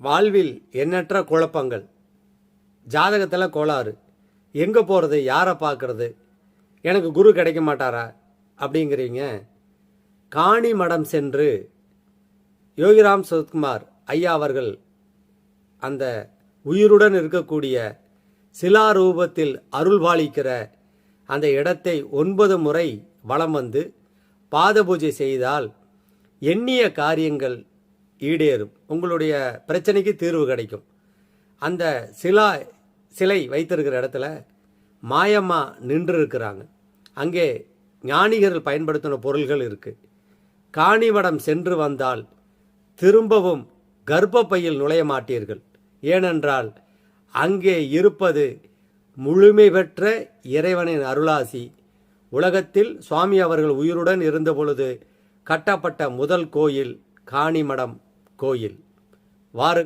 வாழ்வில் எண்ணற்ற குழப்பங்கள். ஜாதகத்தில் கோளாறு. எங்கே போகிறது யாரை பார்க்கறது எனக்கு குரு கிடைக்க மாட்டாரா? அப்படிங்கிறீங்க. காணி மடம் சென்று யோகிராம் சுத்குமார் ஐயா அவர்கள் அந்த உயிருடன் இருக்கக்கூடிய சிலாரூபத்தில் அருள்பாலிக்கிற அந்த இடத்தை ஒன்பது முறை வலம் வந்து பாத பூஜை செய்தால் எண்ணிய காரியங்கள் ஈடேறும். உங்களுடைய பிரச்சனைக்கு தீர்வு கிடைக்கும். அந்த சிலா சிலை வைத்திருக்கிற இடத்துல மாயம்மா நின்று இருக்கிறாங்க அங்கே ஞானிகர்கள் பயன்படுத்தின பொருள்கள் இருக்குது காணிமடம் சென்று வந்தால் திரும்பவும் கர்ப்பப்பையில் நுழைய மாட்டீர்கள். ஏனென்றால் அங்கே இருப்பது முழுமை பெற்ற இறைவனின் அருளாசி. உலகத்தில் சுவாமி அவர்கள் உயிருடன் இருந்தபொழுது கட்டப்பட்ட முதல் கோயில் காணிமடம். கோயில். வாரு